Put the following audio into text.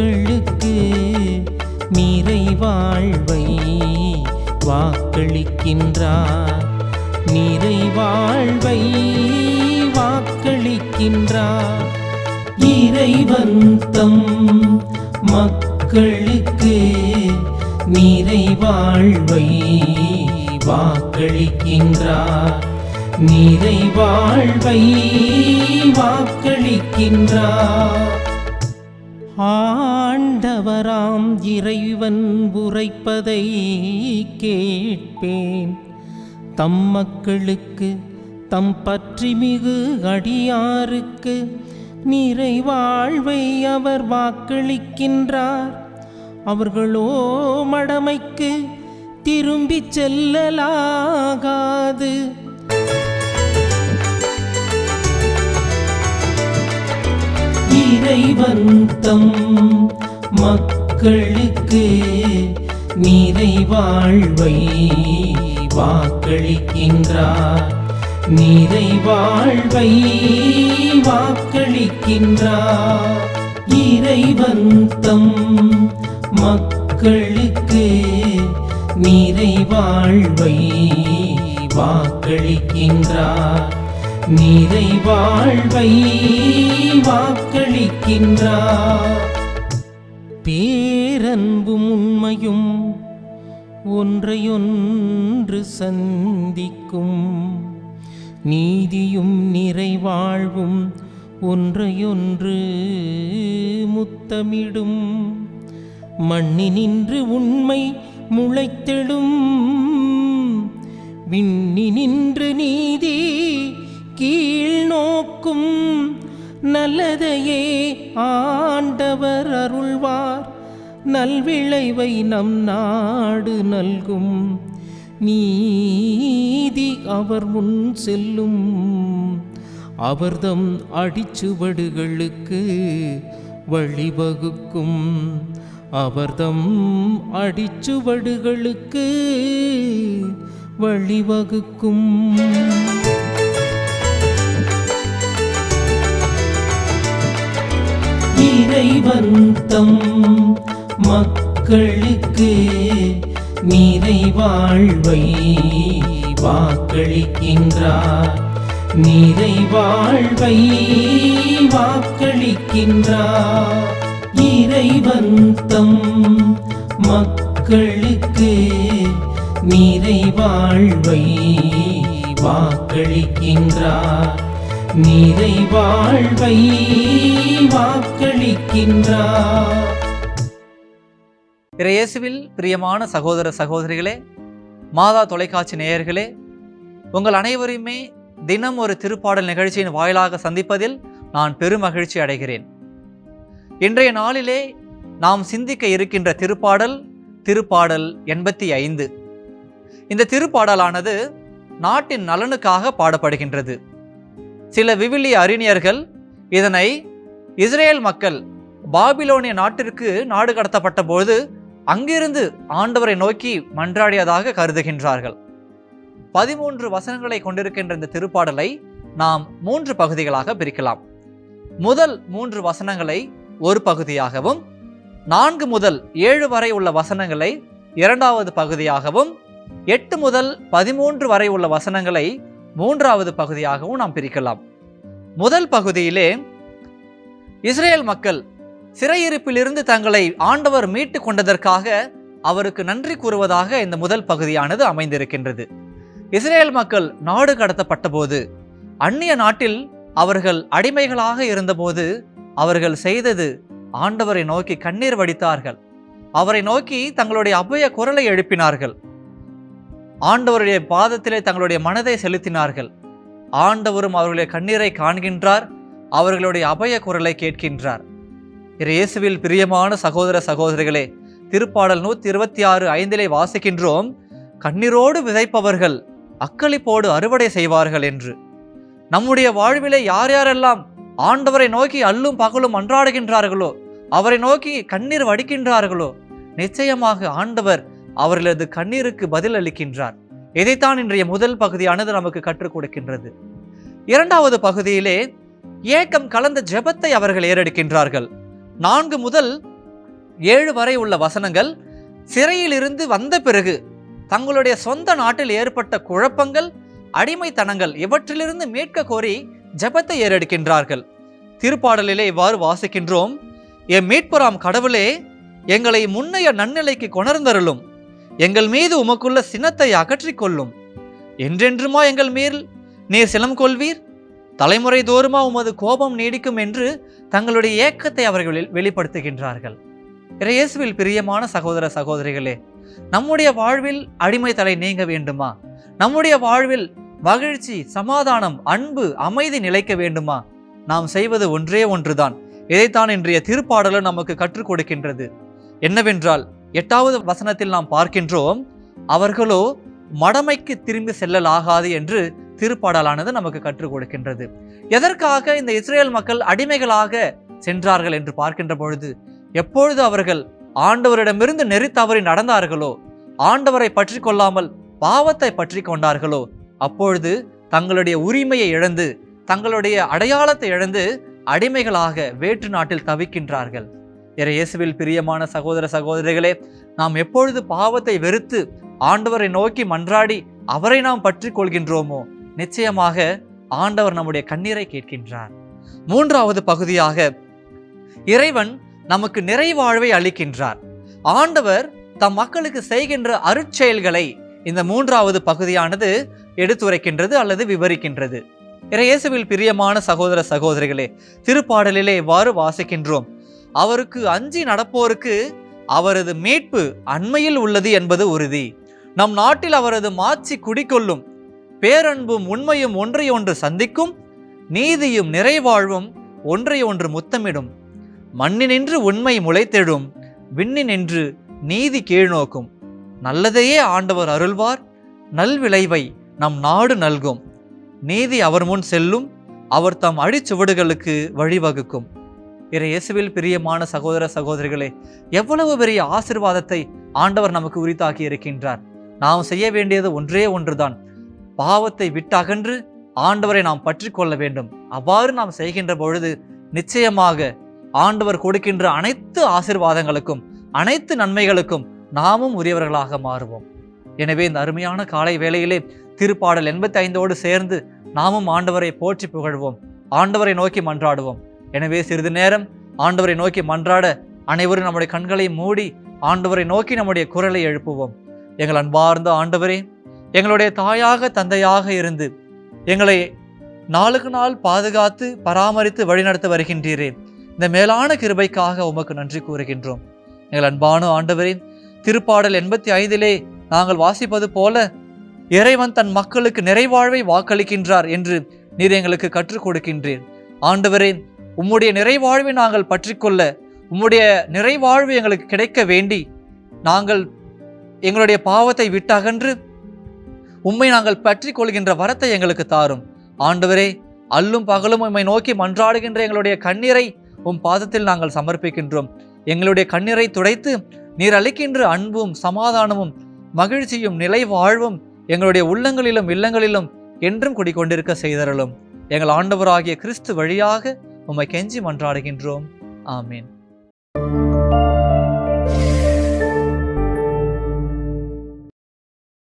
மக்களுக்கு நிறை வாழ்வை வாக்களிக்கின்றார். நிறை வாழ்வை வாக்களிக்கின்றார். இறைவந்தம் மக்களுக்கு நிறை வாழ்வை வாக்களிக்கின்றார். நிறை வாழ்வை வாக்களிக்கின்றார். ஆண்டவராம் இறைவன் உரைப்பதை கேட்பேன். தம் மக்களுக்கு தம் பற்றி மிகு அடியாருக்கு நிறைவாழ்வை அவர் வாக்களிக்கின்றார். அவர்களோ மடமைக்கு திரும்பிச் செல்லலாகாது. இறைவந்தம் மக்களுக்கு நீரை வாழ்வை வாக்களிக்கின்றார். நீரை வாழ்வை வாக்களிக்கின்றார். இறைவந்தம் மக்களுக்கு நீரை வாழ்வை வாக்களிக்கின்றார். நீரை வாழ்வை வாக்களிக்கின்றார். பேரன்பும் உண்மையும் ஒன்றையொன்று சந்திக்கும். நீதியும் நிறைவாழ்வும் ஒன்றையொன்று முத்தமிடும். மண்ணினின்று உண்மை முளைத்தெழும். விண்ணினின்று நீதி கீழ் நோக்கும் நல்லதையே ஆண்டவர் அருள்வார். நல்விளைவை நம் நாடு நல்கும். நீதி அவர் முன் செல்லும். அவர்தம் அடிச்சுவடுகளுக்கு வழிவகுக்கும். அவர்தம் அடிச்சுவடுகளுக்கு வழிவகுக்கும். இறைவந்தம் மக்களுக்கு நீரை வாழ்வை வாக்களிக்கின்றார். நீரை வாழ்வை வாக்களிக்கின்றார். இறைவந்தம் மக்களுக்கு நீரை வாழ்வை வாக்களிக்கின்றார். நீரை பிற இயேசுவில் பிரியமான சகோதர சகோதரிகளே மாதா தொலைக்காட்சி நேயர்களே உங்கள் அனைவரையுமே தினம் ஒரு திருப்பாடல் நிகழ்ச்சியின் வாயிலாக சந்திப்பதில் நான் பெருமகிழ்ச்சி அடைகிறேன். இன்றைய நாளிலே நாம் சிந்திக்க இருக்கின்ற திருப்பாடல் திருப்பாடல் எண்பத்தி ஐந்து. இந்த திருப்பாடலானது நாட்டின் நலனுக்காக பாடப்படுகின்றது. சில விவிலிய அறிஞர்கள் இதனை இஸ்ரேல் மக்கள் பாபிலோனிய நாட்டிற்கு நாடு கடத்தப்பட்ட பொழுது அங்கிருந்து ஆண்டவரை நோக்கி மன்றாடியதாக கருதுகின்றார்கள். பதிமூன்று வசனங்களை கொண்டிருக்கின்ற இந்த திருப்பாடலை நாம் மூன்று பகுதிகளாக பிரிக்கலாம். முதல் மூன்று வசனங்களை ஒரு பகுதியாகவும் நான்கு முதல் ஏழு வரை உள்ள வசனங்களை இரண்டாவது பகுதியாகவும் எட்டு முதல் பதிமூன்று வரை உள்ள வசனங்களை மூன்றாவது பகுதியாகவும் நாம் பிரிக்கலாம். முதல் பகுதியிலே இஸ்ரேல் மக்கள் சிறையிருப்பிலிருந்து தங்களை ஆண்டவர் மீட்டு கொண்டதற்காக அவருக்கு நன்றி கூறுவதாக இந்த முதல் பகுதியானது அமைந்திருக்கின்றது. இஸ்ரேல் மக்கள் நாடு கடத்தப்பட்ட போது அந்நிய நாட்டில் அவர்கள் அடிமைகளாக இருந்தபோது அவர்கள் செய்தது ஆண்டவரை நோக்கி கண்ணீர் வடித்தார்கள். அவரை நோக்கி தங்களுடைய அபய குரலை எழுப்பினார்கள். ஆண்டவருடைய பாதத்திலே தங்களுடைய மனதை செலுத்தினார்கள். ஆண்டவரும் அவர்களுடைய கண்ணீரை காண்கின்றார். அவர்களுடைய அபய குரலை கேட்கின்றார். இயேசுவில் பிரியமான சகோதர சகோதரிகளே திருப்பாடல் நூற்றி இருபத்தி ஆறு ஐந்திலே வாசிக்கின்றோம் கண்ணீரோடு விதைப்பவர்கள் அக்களிப்போடு அறுவடை செய்வார்கள் என்று. நம்முடைய வாழ்விலே யார் யாரெல்லாம் ஆண்டவரை நோக்கி அல்லும் பகலும் அன்றாடுகின்றார்களோ அவரை நோக்கி கண்ணீர் வடிக்கின்றார்களோ நிச்சயமாக ஆண்டவர் அவர்களது கண்ணீருக்கு பதில் அளிக்கின்றார். இதைத்தான் இன்றைய முதல் பகுதியானது நமக்கு கற்றுக் கொடுக்கின்றது. இரண்டாவது பகுதியிலே ஏக்கம் கலந்த ஜெபத்தை அவர்கள் ஏறெடுக்கின்றார்கள். நான்கு முதல் ஏழு வரை உள்ள வசனங்கள் சிறையிலிருந்து வந்த பிறகு தங்களுடைய சொந்த நாட்டில் ஏற்பட்ட குழப்பங்கள் அடிமைத்தனங்கள் இவற்றிலிருந்து மீட்க கோரி ஜெபத்தை ஏறெடுக்கின்றார்கள். திருப்பாடலிலே இவ்வாறு வாசிக்கின்றோம் என் மீட்பராம் கடவுளே எங்களை முன்னைய நன்னிலைக்கு கொணர்ந்தருளும். எங்கள் மீது உமக்குள்ள சினத்தை அகற்றிக் கொள்ளும் என்றென்றுமா எங்கள் மேல் நீர் சினம் கொள்வீர்? தலைமுறை தோறுமா உமது கோபம் நீடிக்கும் என்று தங்களுடைய ஏக்கத்தை அவர்களில் வெளிப்படுத்துகின்றார்கள். இறையேசுவில் பிரியமான சகோதர சகோதரிகளே நம்முடைய வாழ்வில் அடிமை தலை நீங்க வேண்டுமா? நம்முடைய வாழ்வில் மகிழ்ச்சி சமாதானம் அன்பு அமைதி நிலைக்க வேண்டுமா? நாம் செய்வது ஒன்றே ஒன்றுதான். இதைத்தான் இன்றைய திருப்பாடலும் நமக்கு கற்றுக் கொடுக்கின்றது. என்னவென்றால் எட்டாவது வசனத்தில் நாம் பார்க்கின்றோம் அவர்களோ மடமைக்கு திரும்பி செல்லலாகாது என்று திருப்பாடலானது நமக்கு கற்றுக் கொடுக்கின்றது. எதற்காக இந்த இஸ்ரேல் மக்கள் அடிமைகளாக சென்றார்கள் என்று பார்க்கின்ற பொழுது எப்பொழுது அவர்கள் ஆண்டவரிடமிருந்து நெறி தவறி நடந்தார்களோ ஆண்டவரை பற்றி கொள்ளாமல் பாவத்தை பற்றி கொண்டார்களோ அப்பொழுது தங்களுடைய உரிமையை இழந்து தங்களுடைய அடையாளத்தை இழந்து அடிமைகளாக வேற்று நாட்டில் தவிக்கின்றார்கள். இறை இயேசுவில் பிரியமான சகோதர சகோதரிகளே நாம் எப்பொழுது பாவத்தை வெறுத்து ஆண்டவரை நோக்கி மன்றாடி அவரை நாம் பற்றி கொள்கின்றோமோ நிச்சயமாக ஆண்டவர் நம்முடைய கண்ணீரை கேட்கின்றார். மூன்றாவது பகுதியாக இறைவன் நமக்கு நிறைவாழ்வை அளிக்கின்றார். ஆண்டவர் தம் மக்களுக்கு செய்கின்ற அருட்செயல்களை இந்த மூன்றாவது பகுதியானது எடுத்துரைக்கின்றது அல்லது விவரிக்கின்றது. இறையேசுவில் பிரியமான சகோதர சகோதரிகளே திருப்பாடலிலே இவ்வாறு வாசிக்கின்றோம். அவருக்கு அஞ்சி நடப்போருக்கு அவரது மீட்பு அண்மையில் உள்ளது என்பது உறுதி. நம் நாட்டில் அவரது மாட்சி குடிக்கொள்ளும் பேரன்பும் உண்மையும் ஒன்றையொன்று சந்திக்கும் நீதியும் நிறைவாழ்வும் ஒன்றையொன்று முத்தமிடும். மண்ணினின்று உண்மை முளைத்தெழும் விண்ணினின்று நீதி கீழ்நோக்கும். நல்லதையே ஆண்டவர் அருள்வார் நல்விளைவை நம் நாடு நல்கும். நீதி அவர் முன் செல்லும் அவர் தம் அடிச்சுவடுகளுக்கு வழிவகுக்கும். இறை இயேசுவில் பிரியமான சகோதர சகோதரிகளே எவ்வளவு பெரிய ஆசிர்வாதத்தை ஆண்டவர் நமக்கு உரித்தாக்கி இருக்கின்றார் நாம் செய்ய வேண்டியது ஒன்றே ஒன்றுதான். பாவத்தை விட்டு அகன்று ஆண்டவரை நாம் பற்றி கொள்ள வேண்டும். அவ்வாறு நாம் செய்கின்ற பொழுது நிச்சயமாக ஆண்டவர் கொடுக்கின்ற அனைத்து ஆசிர்வாதங்களுக்கும் அனைத்து நன்மைகளுக்கும் நாமும் உரியவர்களாக மாறுவோம். எனவே இந்த அருமையான காலை வேளையிலே திருப்பாடல் எண்பத்தி ஐந்தோடு சேர்ந்து நாமும் ஆண்டவரை போற்றி புகழ்வோம். ஆண்டவரை நோக்கி மன்றாடுவோம். எனவே சிறிது நேரம் ஆண்டவரை நோக்கி மன்றாட அனைவரும் நம்முடைய கண்களை மூடி ஆண்டவரை நோக்கி நம்முடைய குரலை எழுப்புவோம். எங்கள் அன்பார்ந்த ஆண்டவரே எங்களுடைய தாயாக தந்தையாக இருந்து எங்களை நாளுக்கு நாள் பாதுகாத்து பராமரித்து வழிநடத்த வருகின்றீரே. இந்த மேலான கிருபைக்காக உமக்கு நன்றி கூறுகின்றோம். எங்கள் அன்பான ஆண்டவரின் திருப்பாடல் எண்பத்தி ஐந்திலே நாங்கள் வாசிப்பது போல இறைவன் தன் மக்களுக்கு நிறைவாழ்வை வாக்களிக்கின்றார் என்று நீர் எங்களுக்கு கற்றுக் கொடுக்கின்றீர். ஆண்டவரே உம்முடைய நிறைவாழ்வை நாங்கள் பற்றிக்கொள்ள உம்முடைய நிறைவாழ்வு எங்களுக்கு கிடைக்க வேண்டி நாங்கள் எங்களுடைய பாவத்தை விட்டகன்று உம்மை நாங்கள் பற்றி கொள்கின்ற வரத்தை எங்களுக்கு தாரும். ஆண்டவரே அல்லும் பகலும் உம்மை நோக்கி மன்றாடுகின்ற எங்களுடைய கண்ணீரை உம் பாதத்தில் நாங்கள் சமர்ப்பிக்கின்றோம். எங்களுடைய கண்ணீரை துடைத்து நீர் அளிக்கின்ற அன்பும் சமாதானமும் மகிழ்ச்சியும் நிலை வாழ்வும் எங்களுடைய உள்ளங்களிலும் இல்லங்களிலும் என்றும் குடிக்கொண்டிருக்க செய்தரலும் எங்கள் ஆண்டவராகிய கிறிஸ்து வழியாக உம்மை கெஞ்சி மன்றாடுகின்றோம். ஆமீன்.